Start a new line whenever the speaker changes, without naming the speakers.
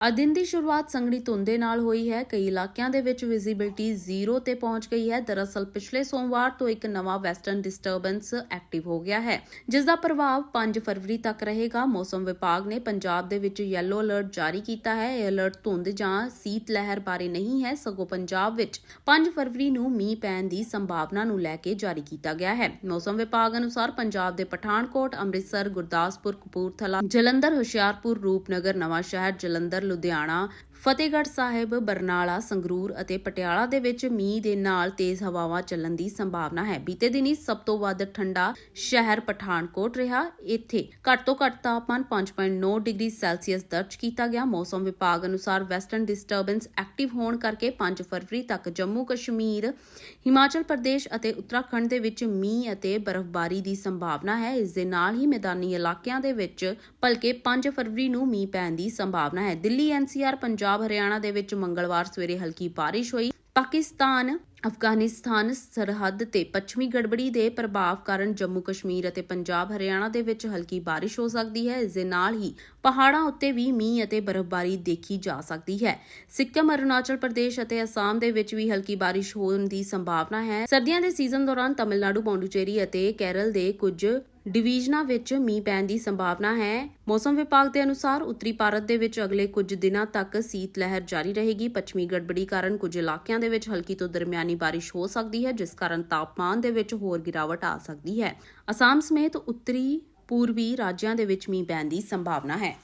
ਅੱਜ ਦਿਨ ਦੀ ਸ਼ੁਰੂਆਤ ਸੰਘਣੀ ਧੁੰਦ ਦੇ ਨਾਲ ਹੋਈ ਹੈ। ਕਈ ਇਲਾਕਿਆਂ ਦੇ ਵਿੱਚ ਵਿਜ਼ਿਬਿਲਟੀ ਜ਼ੀਰੋ ਤੇ ਪਹੁੰਚ ਗਈ ਹੈ। ਦਰਅਸਲ ਪਿਛਲੇ ਸੋਮਵਾਰ ਤੋਂ ਇੱਕ ਨਵਾਂ ਵੈਸਟਰਨ ਡਿਸਟਰਬੈਂਸ ਐਕਟਿਵ ਹੋ ਗਿਆ ਹੈ, ਜਿਸ ਦਾ ਪ੍ਰਭਾਵ 5 ਫਰਵਰੀ ਤੱਕ ਰਹੇਗਾ। ਮੌਸਮ ਵਿਭਾਗ ਨੇ ਪੰਜਾਬ ਦੇ ਵਿੱਚ ਯੈਲੋ ਅਲਰਟ ਜਾਰੀ ਕੀਤਾ ਹੈ। ਇਹ ਅਲਰਟ ਧੁੰਦ ਜਾਂ ਸੀਤ ਲਹਿਰ ਬਾਰੇ ਨਹੀਂ ਹੈ। ਸਗੋਂ ਪੰਜਾਬ ਵਿੱਚ 5 ਫਰਵਰੀ ਨੂੰ ਮੀਂਹ ਪੈਣ ਦੀ ਸੰਭਾਵਨਾ ਨੂੰ ਲੈ ਕੇ ਜਾਰੀ ਕੀਤਾ ਗਿਆ ਹੈ। ਮੌਸਮ ਵਿਭਾਗ ਅਨੁਸਾਰ ਪੰਜਾਬ ਦੇ ਪਠਾਨਕੋਟ, ਅੰਮ੍ਰਿਤਸਰ, ਗੁਰਦਾਸਪੁਰ, ਕਪੂਰਥਲਾ, ਜਲੰਧਰ, ਹੁਸ਼ਿਆਰਪੁਰ, ਰੂਪਨਗਰ ਨਵਾਂ ਸ਼ਹਿਰ ਜਲੰਧਰ ਲੁਧਿਆਣਾ, ਫਤਿਹਗੜ੍ਹ ਸਾਹਿਬ, ਬਰਨਾਲਾ, ਸੰਗਰੂਰ ਅਤੇ ਪਟਿਆਲਾ ਦੇ ਵਿੱਚ ਮੀਂਹ ਦੇ ਨਾਲ ਤੇਜ਼ ਹਵਾਵਾਂ ਚੱਲਣ ਦੀ ਸੰਭਾਵਨਾ ਹੈ। ਬੀਤੇ ਦਿਨੀ ਸਭ ਤੋਂ ਵੱਧ ਠੰਡਾ ਸ਼ਹਿਰ ਪਠਾਨਕੋਟ ਰਿਹਾ। ਇੱਥੇ ਘੱਟ ਤੋਂ ਘੱਟ ਤਾਪਮਾਨ 5.9 ਡਿਗਰੀ ਸੈਲਸੀਅਸ ਦਰਜ ਕੀਤਾ ਗਿਆ। ਮੌਸਮ ਵਿਭਾਗ ਅਨੁਸਾਰ ਵੈਸਟਰਨ ਡਿਸਟਰਬੈਂਸ ਐਕਟਿਵ ਹੋਣ ਕਰਕੇ 5 ਫਰਵਰੀ ਤੱਕ ਜੰਮੂ ਕਸ਼ਮੀਰ, ਹਿਮਾਚਲ ਪ੍ਰਦੇਸ਼ ਅਤੇ ਉੱਤਰਾਖੰਡ ਦੇ ਵਿੱਚ ਮੀਂਹ ਅਤੇ ਬਰਫ਼ਬਾਰੀ ਦੀ ਸੰਭਾਵਨਾ ਹੈ। ਇਸ ਦੇ ਨਾਲ ਹੀ ਮੈਦਾਨੀ ਇਲਾਕਿਆਂ ਦੇ ਵਿੱਚ ਭਲਕੇ 5 ਫਰਵਰੀ ਨੂੰ ਮੀਂਹ ਪੈਣ ਦੀ ਸੰਭਾਵਨਾ ਹੈ। ਦਿੱਲੀ ਐਨਸੀਆਰ ਪੰਜਾਬ ਹਰਿਆਣਾ ਦੇ ਵਿੱਚ ਮੰਗਲਵਾਰ ਸਵੇਰੇ ਹਲਕੀ ਬਾਰਿਸ਼ ਹੋਈ। ਪਾਕਿਸਤਾਨ, ਅਫਗਾਨਿਸਤਾਨ ਸਰਹੱਦ ਤੇ ਪੱਛਮੀ ਗੜਬੜੀ ਦੇ ਪ੍ਰਭਾਵ ਕਾਰਨ ਜੰਮੂ ਕਸ਼ਮੀਰ ਅਤੇ ਪੰਜਾਬ ਹਰਿਆਣਾ ਦੇ ਵਿੱਚ ਹਲਕੀ ਬਾਰਿਸ਼ ਹੋ ਸਕਦੀ ਹੈ। ਇਸ ਦੇ ਨਾਲ ਹੀ ਪਹਾੜਾਂ ਉੱਤੇ ਵੀ ਮੀਂਹ ਅਤੇ ਬਰਫ਼ਬਾਰੀ ਦੇਖੀ ਜਾ ਸਕਦੀ ਹੈ। ਸਿੱਕਮ, ਅਰੁਣਾਚਲ ਪ੍ਰਦੇਸ਼ ਅਤੇ ਅਸਾਮ ਦੇ ਵਿੱਚ ਵੀ ਹਲਕੀ ਬਾਰਿਸ਼ ਹੋਣ ਦੀ ਸੰਭਾਵਨਾ ਹੈ। ਸਰਦੀਆਂ ਦੇ ਸੀਜ਼ਨ ਦੌਰਾਨ ਤਮਿਲਨਾਡੂ, ਪੌਂਡੂਚੇਰੀ ਅਤੇ ਕੇਰਲ ਦੇ ਕੁਝ ਡਿਵੀਜ਼ਨਾਂ ਵਿੱਚ ਮੀਂਹ ਪੈਣ ਦੀ ਸੰਭਾਵਨਾ ਹੈ। ਮੌਸਮ ਵਿਭਾਗ ਦੇ ਅਨੁਸਾਰ ਉੱਤਰੀ ਭਾਰਤ ਦੇ ਵਿੱਚ ਅਗਲੇ ਕੁਝ ਦਿਨਾਂ ਤੱਕ ਸੀਤ ਲਹਿਰ ਜਾਰੀ ਰਹੇਗੀ। ਪੱਛਮੀ ਗੜਬੜੀ ਕਾਰਨ ਕੁਝ ਇਲਾਕਿਆਂ ਦੇ ਵਿੱਚ ਹਲਕੀ ਤੋਂ ਦਰਮਿਆਨੀ ਬਾਰਿਸ਼ ਹੋ ਸਕਦੀ ਹੈ, ਜਿਸ ਕਾਰਨ ਤਾਪਮਾਨ ਦੇ ਵਿੱਚ ਹੋਰ ਗਿਰਾਵਟ ਆ ਸਕਦੀ ਹੈ। ਅਸਾਮ ਸਮੇਤ ਉੱਤਰੀ ਪੂਰਬੀ ਰਾਜਾਂ ਦੇ ਵਿੱਚ ਮੀਂਹ ਪੈਣ ਦੀ ਸੰਭਾਵਨਾ ਹੈ।